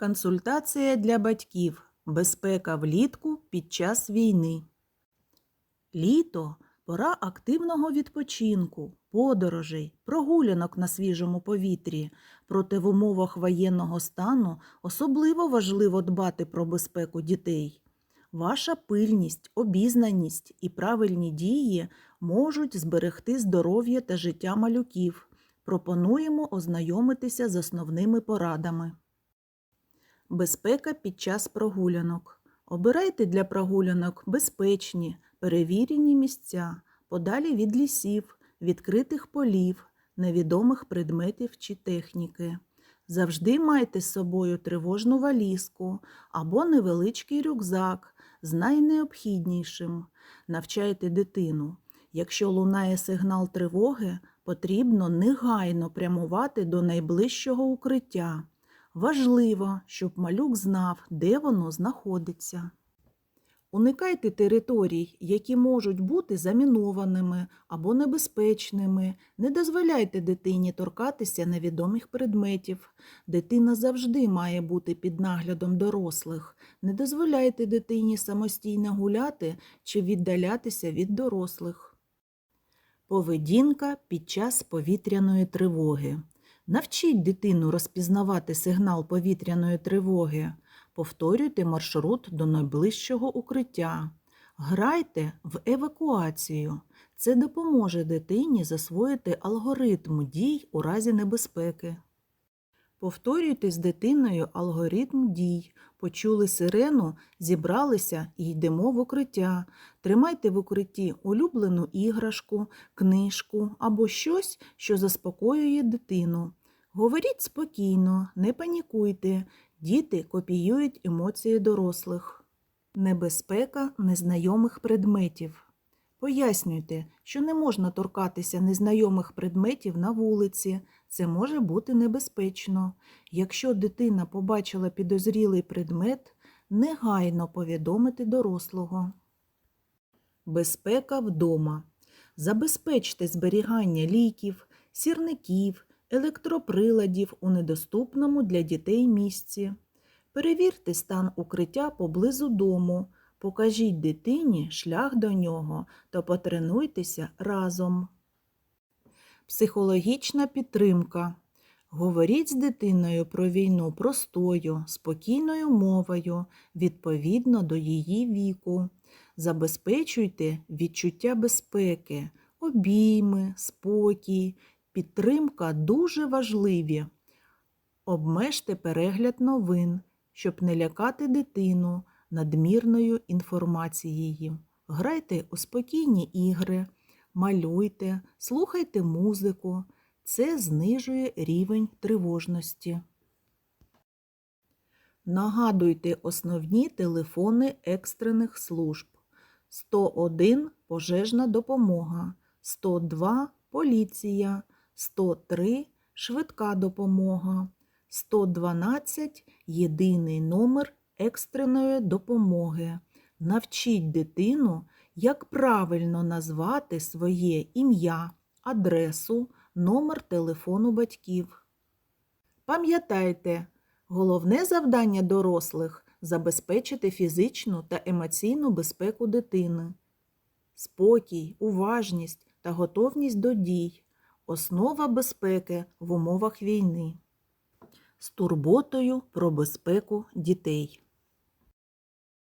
Консультація для батьків. Безпека влітку під час війни. Літо пора активного відпочинку, подорожей, прогулянок на свіжому повітрі. Проте в умовах воєнного стану особливо важливо дбати про безпеку дітей. Ваша пильність, обізнаність і правильні дії можуть зберегти здоров'я та життя малюків. Пропонуємо ознайомитися з основними порадами. Безпека під час прогулянок. Обирайте для прогулянок безпечні, перевірені місця, подалі від лісів, відкритих полів, невідомих предметів чи техніки. Завжди майте з собою тривожну валізку або невеличкий рюкзак з найнеобхіднішим. Навчайте дитину. Якщо лунає сигнал тривоги, потрібно негайно прямувати до найближчого укриття. Важливо, щоб малюк знав, де воно знаходиться. Уникайте територій, які можуть бути замінованими або небезпечними. Не дозволяйте дитині торкатися невідомих предметів. Дитина завжди має бути під наглядом дорослих. Не дозволяйте дитині самостійно гуляти чи віддалятися від дорослих. Поведінка під час повітряної тривоги. Навчіть дитину розпізнавати сигнал повітряної тривоги. Повторюйте маршрут до найближчого укриття. Грайте в евакуацію. Це допоможе дитині засвоїти алгоритм дій у разі небезпеки. Повторюйте з дитиною алгоритм дій. Почули сирену, зібралися і йдемо в укриття. Тримайте в укритті улюблену іграшку, книжку або щось, що заспокоює дитину. Говоріть спокійно, не панікуйте. Діти копіюють емоції дорослих. Небезпека незнайомих предметів. Пояснюйте, що не можна торкатися незнайомих предметів на вулиці. Це може бути небезпечно. Якщо дитина побачила підозрілий предмет, негайно повідомити дорослого. Безпека вдома. Забезпечте зберігання ліків, сірників, електроприладів у недоступному для дітей місці. Перевірте стан укриття поблизу дому. Покажіть дитині шлях до нього та потренуйтеся разом. Психологічна підтримка. Говоріть з дитиною про війну простою, спокійною мовою, відповідно до її віку. Забезпечуйте відчуття безпеки, обійми, спокій, підтримка дуже важливі. Обмежте перегляд новин, щоб не лякати дитину надмірною інформацією. Грайте у спокійні ігри, малюйте, слухайте музику. Це знижує рівень тривожності. Нагадуйте основні телефони екстрених служб. 101 пожежна допомога, 102 поліція, 103 швидка допомога, 112 єдиний номер екстреної допомоги. Навчіть дитину, як правильно назвати своє ім'я, адресу, номер телефону батьків. Пам'ятайте, головне завдання дорослих забезпечити фізичну та емоційну безпеку дитини. Спокій, уважність та готовність до дій основа безпеки в умовах війни. З турботою про безпеку дітей.